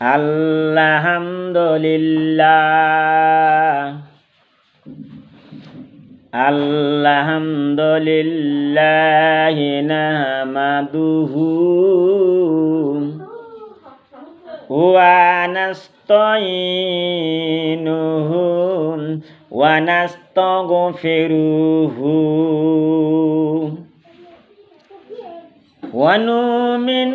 আলহামদুলিল্লাহ আলহামদুলিল্লাহ নাহমাদুহু ونستعينه ونستغفره ونؤمن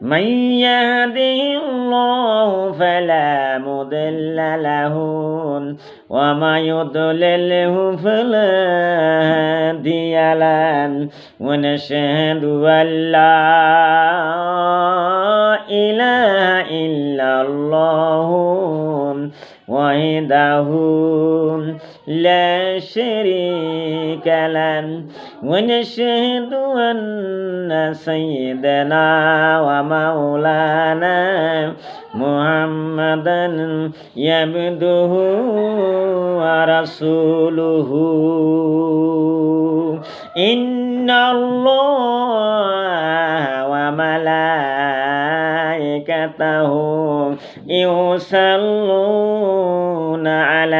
من يهده الله فلا مضل له وما يضلله فلا هادي له. ونشهد أن لا إله إلا الله. وحده لا شريك له. ونشهد أن سيدنا ومولانا محمدا يبده ورسوله. إن الله وملائكته يصلون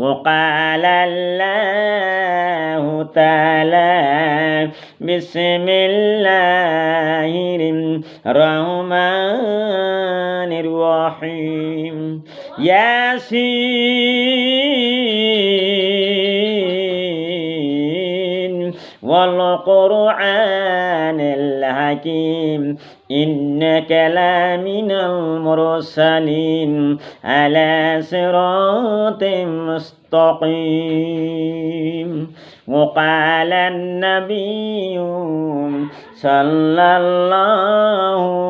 وقال الله تعالى بسم الله الرحمن الرحيم. ياسين والقرآن الحكيم. إنك لمن المرسلين على صراط مستقيم. وقال النبي صلى الله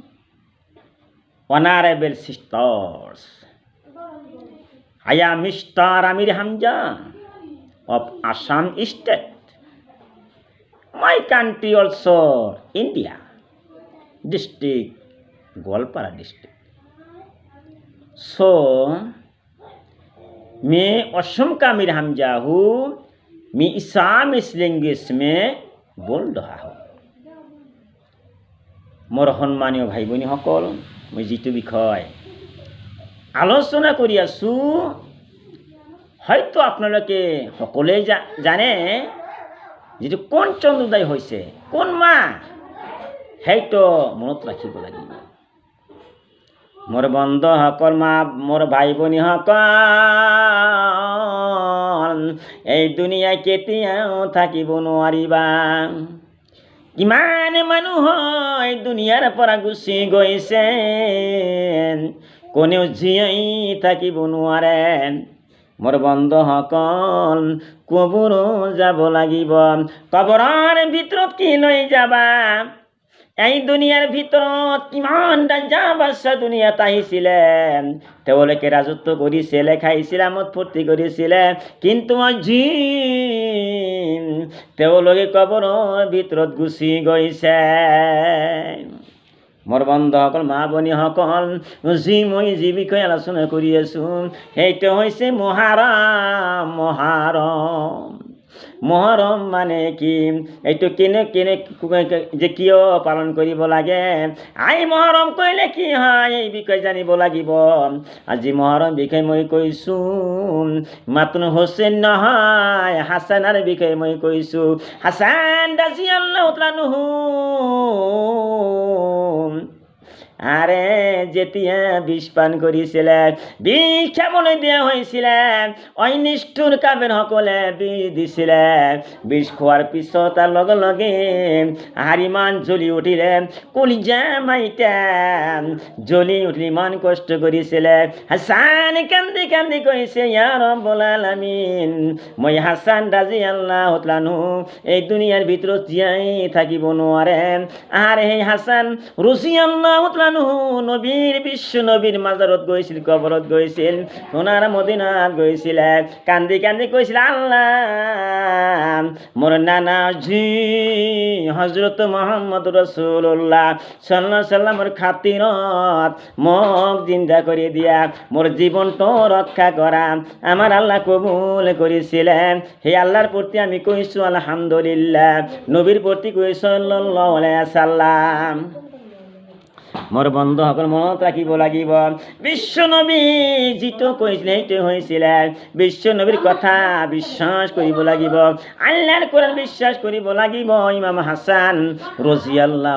honorable sisters. I am Mr. Amir Hamza of Assam State. My country also India, district Golpara district. So, मैं असम का मीर हमजा हूँ मैं इसाम इस लैंग्वेज में बोल रहा हूँ মোৰ সন্মানীয় ভাই ভনীসকল মই যিটো বিষয় আলোচনা কৰি আছোঁ, হয়তো আপোনালোকে সকলোৱে জানে যিটো কোন চন্দ্ৰোদয় হৈছে, কোন মাহ সেইটো মনত ৰাখিব লাগিব। মোৰ বন্ধুসকল, মা, মোৰ ভাই ভনীসকল এই দুনিয়া কেতিয়াও থাকিব নোৱাৰিবা। কিমান মানুহ হয়, দুনিয়াৰ পৰা গুচি গৈছে কোনেও জীয়াই থাকিব নোৱাৰে মোৰ বন্ধুসকল, কবৰো যাব লাগিব। কবৰৰ ভিতৰত কি লৈ যাবা? এই দুনিয়াৰ ভিতৰত কিমান ৰাজা বাদশাহ দুনিয়াত আহিছিলে। তেওঁলোকে ৰাজত্ব কৰিছিলে, খাইছিলে আমোদ ফূৰ্তি কৰিছিলে। কিন্তু আজি তেওঁলোকে কবৰৰ ভিতৰত গুচি গৈছে। মোৰ বন্ধুসকল, মা ভনীসকল, যি মই যি বিষয়ে আলোচনা কৰি আছোঁ, সেইটো হৈছে মহাৰাম, মহাৰম। মহরম মানে কি? এইটো কেনে কেনে যে কিয় পালন কৰিব লাগে? আই মহৰম কৰিলে কি হয়? এই বিষয়ে জানিব লাগিব। আজি মহৰম বিষয়ে মই কৈছোঁ মাত্ৰ হোসেন নহয়, হাছানাৰ বিষয়ে মই কৈছোঁ। হাছান ৰাজি আল্লাহ আরে যেতিয়া বিষ পান কৰিছিলে বিষ খাবলৈ দিয়া হৈছিলে অনিষ্ঠুৰ কাবেৰ সকলে বিষ দিছিলে। বিষ খোৱাৰ পিছত তাৰ লগে লগে হাৰিমান জ্বলি উঠিলে, কলিজা মাইতা জ্বলি উঠি ইমান কষ্ট কৰিছিলে। হাছান কান্দি কান্দি কৈছে ইয়াৰ বলালামিন মই হাছান ৰাজি আল্লাহ লানু এই দুনিয়াৰ ভিতৰত জীয়াই থাকিব নোৱাৰে। আৰু সেই হাছান ৰুচি আল্লাহ মানুহ নবীৰ বিশ্ব নবীৰ মাজৰত গৈছিল কবৰত গৈছিল সোণাৰ মদিনাত গৈছিলে। কান্দি কান্দি কৈছিল, আল্লাহ, মোৰ নানাজী হজরত মোহাম্মদ রসুল্লাহ সাল্লাহ সাল্লামৰ খাতিৰত মোক জিন্দা কৰি দিয়া, মোৰ জীৱনটো ৰক্ষা কৰা। আমাৰ আল্লাহ কবুল কৰিছিলে। সেই আল্লাহৰ প্ৰতি আমি কৈছোঁ, আলহামদুলিল্লাহ। নবীৰ প্ৰতি কৈছোঁ সাল্লাম মোৰ বন্ধুসকল মনত ৰাখিব লাগিব। বিশ্ব নবী যিটো কৈছিলে সেইটো হৈছিলে। বিশ্ব নবীৰ কথা বিশ্বাস কৰিব লাগিব। আল্লাহৰ কোৰাণ বিশ্বাস কৰিব লাগিব, ইমাম হাছান ৰজি আল্লাহ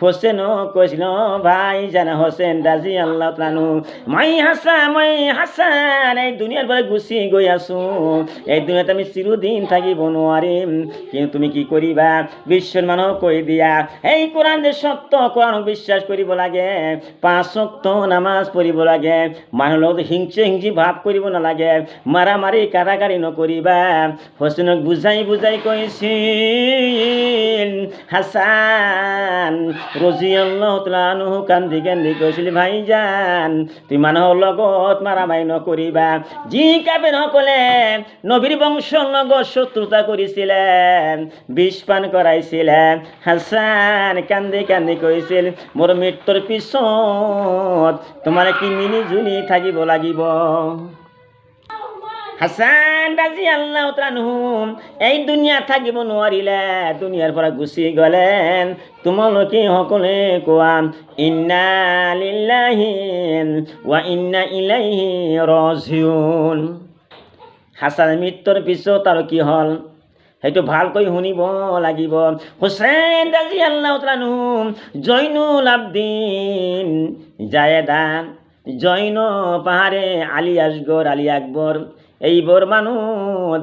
হোসেন কৈছিল ভাই জানা হোসেন ৰাজি আল্লাহ তালানহু মাই হাছা, মই হাছান এই দুনিয়াৰ পৰা গুচি গৈ আছোঁ। এই দুনিয়াত আমি চিৰদিন থাকিব নোৱাৰিম। কিন্তু তুমি কি কৰিবা? বিশ্বৰ মানুহক কৈ দিয়া এই কোরআন যে সত্য, কোরআন বিশ্বাস করিব লাগে, পাঁচ শক্ত নামাজ পড়িব লাগে মানুহৰ লগত হিংসে হিংসি ভাৱ কৰিব নালাগে মাৰামাৰি কাৰাকাৰি নকৰিবা হোসেনক বুজাই বুজাই কৈছিল হাছান ৰজিয়াল্লাহ তালানুহ কান্দি কান্দি কৈছিল ভাইজান তুমি মানুহৰ লগত মাৰামাৰি নকৰিবা যি কাবেৰসকলে নবীৰ বংশৰ লগত শত্ৰুতা কৰিছিলে বিষ পান কৰাইছিলে হাছান কান্দি কান্দি কৈছিল মোৰ মৃত্যুৰ পিছত তোমাৰ কি মিলি জুলি থাকিব লাগিব? হাছান ৰাজি আল্লাহ তালানহু এই দুনিয়া থাকিব নোৱাৰিলে, দুনিয়াৰ পৰা গুচি গ'লে তোমালোকে সকলোৱে কোৱা, ইন্না লিল্লাহি ৱা ইন্না ইলাইহি ৰাজিউন। হাছান মৃত্যুৰ পিছত আৰু কি হ'ল? সেইটো ভালকৈ শুনিব লাগিব। হুছেইন ৰাজি আল্লাহ জৈনুল আব্দিন জায়েদা জৈন পাহাড়ে আলী আসগর আলী আকবর এইবোৰ মানুহ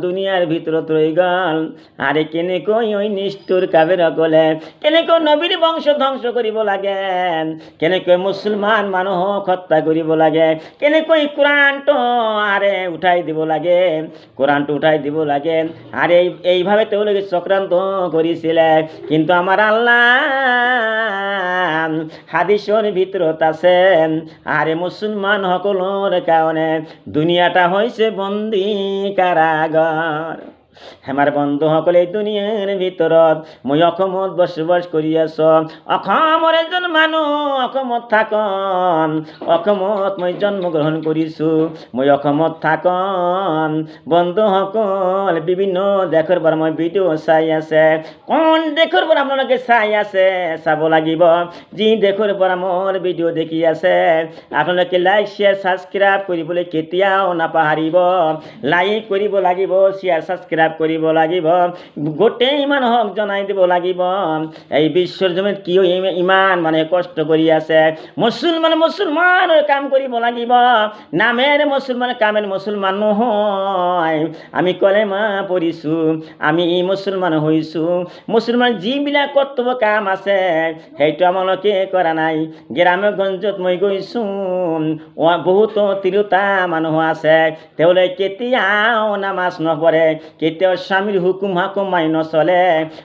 দুনিয়াৰ ভিতৰত ৰৈ গ'ল। আৰু কেনেকৈ ওই নিষ্ঠুৰ কাবেৰসকলে কেনেকৈ নবীৰ বংশ ধ্বংস কৰিব লাগে? কেনেকৈ মুছলমান মানুহক হত্যা কৰিব লাগে? কেনেকৈ কোরআনটো আৰে উঠাই দিব লাগে? কোরআনটো উঠাই দিব লাগে। আৰু এই এইভাৱে তেওঁলোকে চক্ৰান্ত কৰিছিলে কিন্তু আমাৰ আল্লাহ হাদিছৰ ভিতৰত আছে আরে মুসলমান সকলের কারণে দুনিয়াটা হৈছে বন্দি কাৰাগাৰ আমাৰ বন্ধুসকলে এই দুনিয়াৰ ভিতৰত মই অসমত বসবাস কৰি আছো। অসমৰ এজন মানুহ অসমত থাকন অসমত মই জন্মগ্ৰহণ কৰিছোঁ, মই অসমত থাকন। বন্ধুসকল বিভিন্ন দেশৰ পৰা মই ভিডিঅ' চাই আছে। কোন দেশৰ পৰা আপোনালোকে চাই আছে, চাব লাগিব। যি দেশৰ পৰা মোৰ ভিডিঅ' দেখি আছে, আপোনালোকে লাইক শ্বেয়াৰ ছাবস্ক্ৰাইব কৰিবলৈ কেতিয়াও নাপাহৰিব। লাইক কৰিব লাগিব শ্বেয়াৰ ছাবস্ক্ৰাইব কৰিব লাগিব। গোটেই মানুহক জনাই দিব লাগিব। এই বিশ্বৰ জমিত কিয় ইমান মানে কষ্ট কৰি আছে? মুছলমান মুছলমানৰ কাম কৰিব লাগিব। নামেৰে মুছলমান, কামেৰে মুছলমান নহয়। আমি কলেমা পঢ়িছোঁ আমি মুছলমান হৈছোঁ। মুছলমান যিবিলাক কৰ্তব্য কাম আছে, সেইটো আমালোকে কৰা নাই। গ্ৰামে গঞ্জত মই গৈছোঁ। বহুতো তিৰোতা মানুহ আছে। তেওঁলোকে কেতিয়াও নামাজ নপঢ়ে কেতিয়াও স্বামীৰ হুকুম হাকুম মানি নচলে।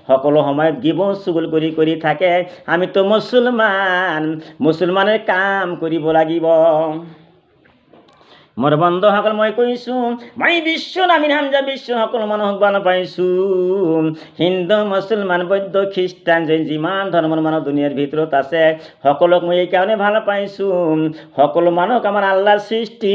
সকলো সময়ত গিবন চুগুল কৰি কৰি থাকে। আমিতো মুছলমান মুসলমানের কাম কৰিব লাগিব। মোৰ বন্ধুসকল মই কৈছোঁ মই বিশ্ব নামী হামজা বিশ্ব সকলো মানুহক ভালো পাইছোঁ হিন্দু মুছলমান বৌদ্ধ খ্ৰীষ্টান জৈন, যিমান ধৰ্মৰ মানুহ দুনিয়াৰ ভিতৰত আছে সকলোক মই এইকাৰণে ভালো পাইছোঁ সকলো মানুহক আমাৰ আল্লাহ সৃষ্টি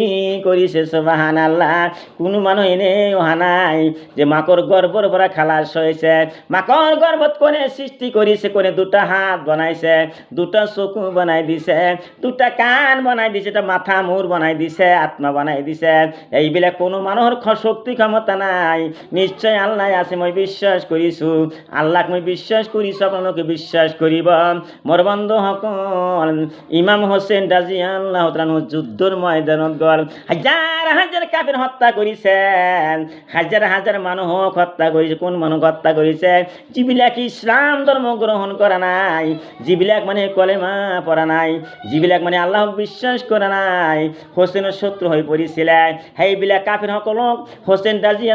কৰিছে চবাহান আল্লাহ কোনো মানুহ এনেই অহা নাই যে মাকৰ গৰ্ভৰ পৰা খালাচ হৈছে। মাকৰ গৰ্ভত কোনে সৃষ্টি কৰিছে, কোনে দুটা হাত বনাইছে, দুটা চকু বনাই দিছে, দুটা কাণ বনাই দিছে, এটা মাথা মূৰ বনাই দিছে, আত্মা বনাই দিছে। এইবিলাক কোনো মানুহৰ শক্তি ক্ষমতা নাই। নিশ্চয় আল্লাহ আছে, মই বিশ্বাস কৰিছোঁ। আল্লাহক মই বিশ্বাস কৰিছোঁ আপোনালোকে বিশ্বাস কৰিব। মোৰ বন্ধুসকল, ইমাম হোসেন ৰাজি আল্লাহ যুদ্ধৰ ময়দানত গ'ল। হাজাৰ হাজাৰ কাফিৰ হত্যা কৰিছে। হাজাৰ হাজাৰ মানুহক হত্যা কৰিছে। কোন মানুহক হত্যা কৰিছে? যিবিলাক ইছলাম ধৰ্ম গ্ৰহণ কৰা নাই, যিবিলাক মানে কলেমা পঢ়া নাই, যিবিলাক মানে আল্লাহক বিশ্বাস কৰা নাই হোসেনৰ শত্ৰু হৈ পৰিছিলে সেইবিলাক কাফিৰসকলক হোসেন ৰাজি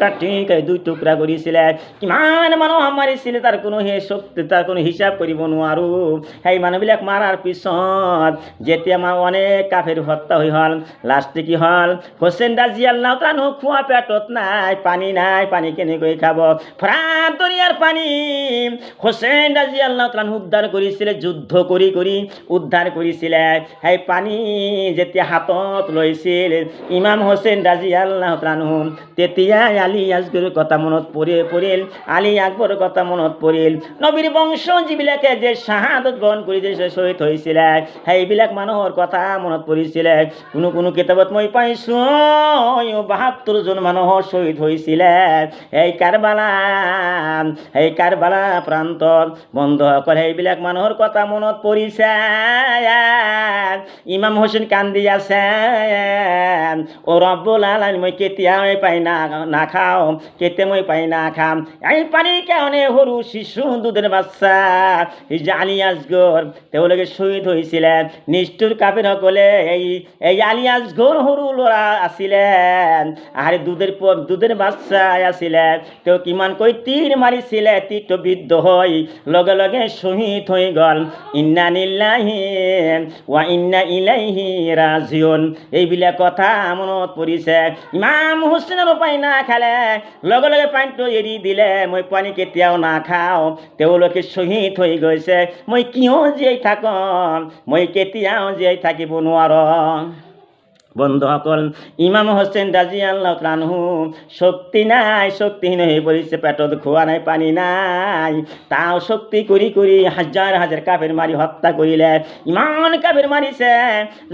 কাটি কাটি দুই টুকুৰা কৰিছিলে কিমান মানুহ মাৰিছিলে তাৰ কোনো সেই শক্তি তাৰ কোনো হিচাপ কৰিব নোৱাৰোঁ সেই মানুহবিলাক মাৰাৰ পিছত, যেতিয়া মা অনেক কাফেৰ হত্যা হৈ হ'ল লাষ্টে কি হ'ল? হোসেন ৰাজি আল্লাহ তাআলা খোৱা পেটত নাই, পানী নাই, পানী কেনেকৈ খাব? ফ্ৰাত দৰিয়াৰ পানী। হোসেন ৰাজি আল্লাহ উদ্ধাৰ কৰিছিলে, যুদ্ধ কৰি কৰি উদ্ধাৰ কৰিছিলে। সেই পানী যেতিয়া হাতত লৈছিল ইমাম হোসেন ৰাজি আল্লাহ তাআলা তেতিয়াই আলী আজগৰৰ কথা মনত পৰি পৰিল। আলী আকবৰৰ কথা মনত পৰিল। নবীৰ বংশ যিবিলাকে যে শাহাদত গ্ৰহণ কৰিছে শ্বহীদ হৈছিলে, সেইবিলাক মানুহৰ কথা মনত পৰিছিলে। কোনো কোনো কিতাপত মই পাইছোঁ বাহাত্তৰজন মানুহৰ শ্বহীদ হৈছিলে। এই কাৰবালা এই কাৰবালা প্ৰান্তত বন্ধুসকল, সেইবিলাক মানুহৰ কথা মনত পৰিছে। ইমাম হোসেন কান্দি আছে। ও ৰব্বুল আলামিন, মই কেতিয়াও এই পাই না নাখাওঁ, কেতিয়া মই পাই নাখাম এই পানীৰ কাৰণে সৰু শিশু দুধেৰ বাচ্চা এই আলী আজগৰ, তেওঁলোকে শ্বহীদ হৈছিলে। নিষ্ঠুৰ কাপীৰসকলে এই এই আলী আজগৰ সৰু ল'ৰা আছিলে। আৰু দুধেৰ প- দুধেৰ বাচ্চা আছিলে। তেওঁ কিমানকৈ তীৰ মাৰিছিলে তীৰটো বিদ্ধ হৈ লগে লগে শ্বহীদ হৈ গ'ল। ইন্না নিল্লাহি ৱা ইন্না ইলাইহি ৰাজিউন। এইবিলাক কথা মনত পৰিছে। ইমাম হুছেইনৰ উপায় নাখালে লগে লগে পানীটো এৰি দিলে, মই পানী কেতিয়াও নাখাওঁ, তেওঁলোকে শ্বহীদ হৈ গৈছে। মই কিয় জীয়াই থাকম? মই কেতিয়াও জীয়াই থাকিব নোৱাৰোঁ। বন্ধুসকল ইমাম হোসেন ৰাজি আল্লাহ শক্তি নাই শক্তিহীন হৈ পৰিছে পেটত খোৱা নাই, পানী নাই। তাও শক্তি কৰি কৰি হাজাৰ হাজাৰ কাফেৰ মাৰি হত্যা কৰিলে ইমান কাফেৰ মাৰিছে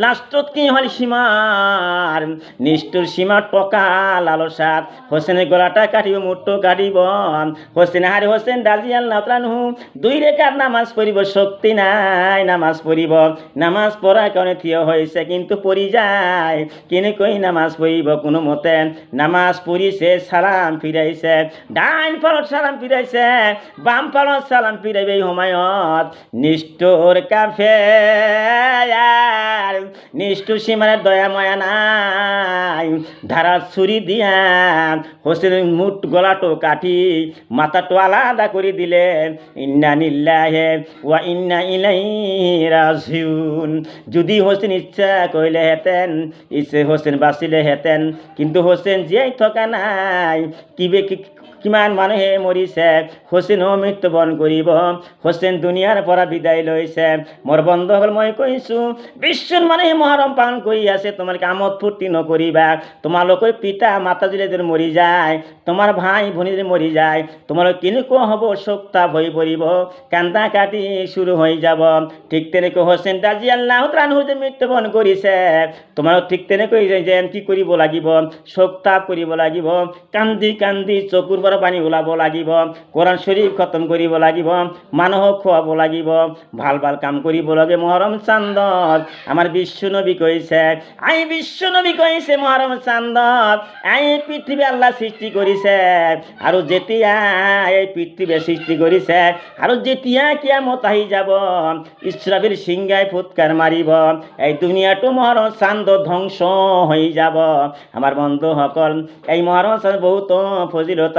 লাষ্টত কি হ'ল সীমাৰ নিষ্ঠুৰ সীমাৰ টকা লালসাত হোসেনে গলাটা কাটিব মুঠটো কাটিব। হোসেন হাৰি হোসেন ৰাজি আল্লাহ ৰানহু দুই ৰেখাত নামাজ পঢ়িব শক্তি নাই, নামাজ পঢ়িব নামাজ পঢ়াৰ কাৰণে থিয় হৈছে কিন্তু পৰি যায়। কেনেকৈ নামাজ পঢ়িব? কোনো মতে নামাজ পঢ়িছে চালাম ফিৰাইছে। ডাইন ফালত চালাম ফিৰাইছে, বাম ফালত চালাম ফিৰাইব এই সময়ত। নিষ্ঠুৰ কাফে নিষ্ঠুৰ সীমাৰে দয়া ময়া নাই। ধাৰাত চুৰি দিয়া হোসেনের মুঠ গলাটো কাটি মাথাটো আলাদা করে দিলে। ইন্না নিল্লাহে ওয়া ইন্না ইলাই রাজিউন যদি হোসেন ইচ্ছা কৰিলে হেঁতেন ইচ্ছে হোসেন বাচিলে হেঁতেন। কিন্তু হোসেন জীয়াই থকা নাই। কিবে কি- কিমান মানুহে মৰিছে হোসেনো মৃত্যুবৰণ কৰিব, হোসেন দুনিয়াৰ পৰা বিদায় লৈছে। মোৰ বন্ধুসকল মই কৈছোঁ বিশ্বৰ মানুহে মহৰম পালন কৰি আছে, তোমালোকে আমোদ ফূৰ্তি নকৰিবা। তোমালোকৰ পিতা মাতা যদি মৰি যায়, তোমাৰ ভাই ভনী যদি মৰি যায়, তোমালোক কেনেকুৱা হ'ব চোকতাপ হৈ পৰিব, কান্দা কাটি শুৰু হৈ যাব। ঠিক তেনেকৈ হোসেন ৰাজি আল্লাহ যে মৃত্যুবৰণ কৰিছে। তোমালোক ঠিক তেনেকৈ যে কি কৰিব লাগিব চোকতাপ কৰিব লাগিব, কান্দি কান্দি চকুৰ পৰা পানী ওলাব লাগিব কোৰাণ শ্বৰীফ খতম কৰিব লাগিব মানুহক খুৱাব লাগিব, ভালো ভালো কাম কৰিব লাগে মহৰম চান্দত। আমাৰ বিশ্ব নবী কৈছে, আই বিশ্ব নবী কৈছে মহৰম চান্দত, আই পৃথিৱী আল্লাহ সৃষ্টি কৰিছে, আৰু যেতিয়া এই পৃথিৱীয়ে সৃষ্টি কৰিছে, আৰু যেতিয়া কিয়ামত আহি যাব, ইছৰাফিল সিংগাই ফুৎকাৰ মাৰিব, এই দুনিয়াটো মহৰম চান্দ ধ্বংস হৈ যাব। আমাৰ বন্ধুসকল, এই মহৰম চান্দ বহুতো ফজিলত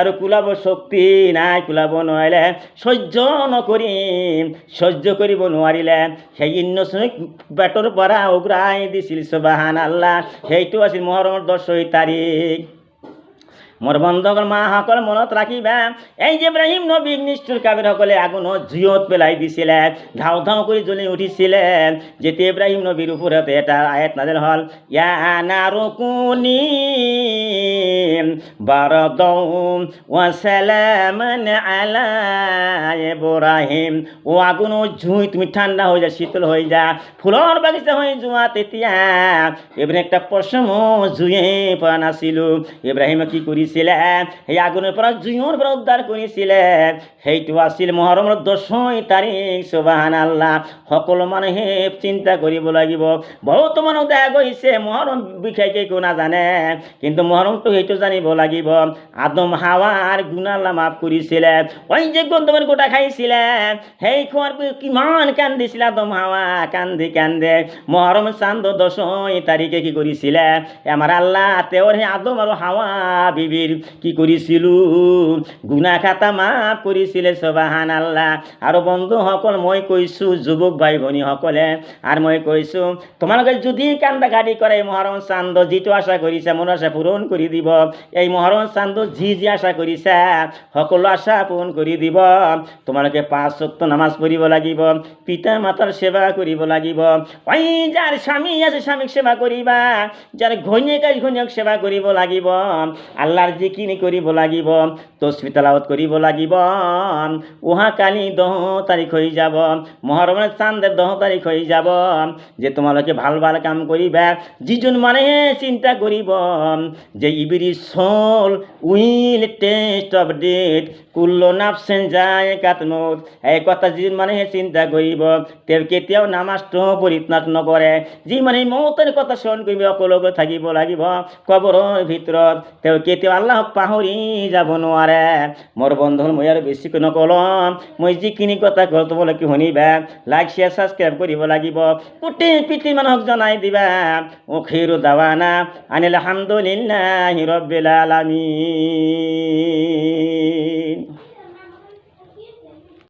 আৰু কুলাব শক্তি নাই, কুলাব নোৱাৰিলে সহ্য নকৰিম, সহ্য কৰিব নোৱাৰিলে। সেই ইন্নচনিক পেটৰ পৰা উগ্ৰাই দিছিল চবাহান আল্লাহ সেইটো আছিল মহৰমৰ দহ তাৰিখ। মোৰ বন্ধুসকল মাসকল মনত ৰাখিবা। এই যে ইব্ৰাহিম নবী নিষ্ঠুৰ কাবিৰসকলে আগুনত জুইত পেলাই দিছিলে ধাও ধাও কৰি জ্বলি উঠিছিলে। যেতিয়া ইব্ৰাহিম নবীৰ ওপৰত এটা আয়াত নাজিল হ'ল, ইয়া নাৰুকুনি বাৰদৌ ওয়াসালামান আলা ইব্রাহিম। ও আগুন জুই, তুমি ঠান্ডা হয়ে যা, শীতল হয়ে যা, ফুলৰ বাগিচা হৈ যোৱা তেতিয়া। এবাৰ একটা প্ৰশ্ন জুয়ে পোৱা নাছিলোঁ। ইব্ৰাহিমে কি কৰিছিলে সেই আগুনৰ পৰা জুইৰ পৰা উদ্ধাৰ কৰিছিলে সেইটো আছিল মহৰমৰ দশই তাৰিখ চবাহান আল্লাহ সকলো মানুহে চিন্তা কৰিব লাগিব। বহুত মানুহ দেখা গৈছে মহৰম বিষয়ে একো নাজানে। কিন্তু মহৰমটো সেইটো জানিব লাগিব। আদম হাৱাৰ গুণাল্লা মাফ কৰিছিলে। ওই যে গন্ধমের গোটা খাইছিলে, সেই খোৱাৰ কিমান কান্দিছিলে আদম, হাৱা, কান্দি, কান্দে। মহৰম চান্দ, দশই তাৰিখে কি কৰিছিলে? আমাৰ আল্লাহ, তেওঁৰ সেই আদম আৰু হাৱা বিবিৰ কি কৰিছিলোঁ গুণা খাতা মাফ কৰিছিলে চবাহান আল্লাহ আৰু বন্ধুসকল, মই কৈছোঁ, যুৱক ভাই ভনীসকলে আৰু মই কৈছোঁ, তোমালোকে যদি কান্দা কাটি কৰে, এই মহৰম চান্দ যিটো আশা কৰিছা মনৰ আশা পূৰণ কৰি দিব। এই মহৰম চান্দ যি যি আশা কৰিছা, সকলো আশা পূৰণ কৰি দিব। তোমালোকে পাঁচ সত্য নামাজ পঢ়িব লাগিব পিতা মাতাৰ সেৱা কৰিব লাগিব। ঐ যাৰ স্বামী আছে, স্বামীক সেৱা কৰিবা, যাৰ ঘৈণীয়েক আছে, ঘৈণীয়েক সেৱা কৰিব লাগিব। আল্লাহৰ যিখিনি কৰিব লাগিব, তসবি তালাৱত কৰিব লাগিব। উহা কালি দহ তাৰিখ হৈ যাব মহৰমৰ চান্দের দহ তাৰিখ হৈ যাব। যে তোমালোকে ভালো ভালো কাম কৰিবা যিজন মানুহে চিন্তা কৰিব যে every soul will taste of death Kullu নাফচেন যায় কাতমত এই কথা যিজন মানুহে চিন্তা কৰিব তেওঁ কেতিয়াও নামাজটো পৰিত্যাগ নকৰে। যি মানুহে মৌতৰ কথা স্মৰণ কৰিব অকলকৈ থাকিব লাগিব কবৰৰ ভিতৰত। তেওঁ কেতিয়াও আল্লাহক পাহৰি যাব নোৱাৰে। মোৰ বন্ধু মই আৰু বেছিকৈ নকলম মই যিখিনি কথা কওঁ তোমালোকে শুনিবা? লাইক শ্বেয়াৰ ছাবস্ক্ৰাইব কৰিব লাগিব। গোটেই পৃথিৱীৰ মানুহক জনাই দিবা। অখিৰো দাৱানা আনিল হামদুলিল্লাহ ৰব্বিল আলামিন।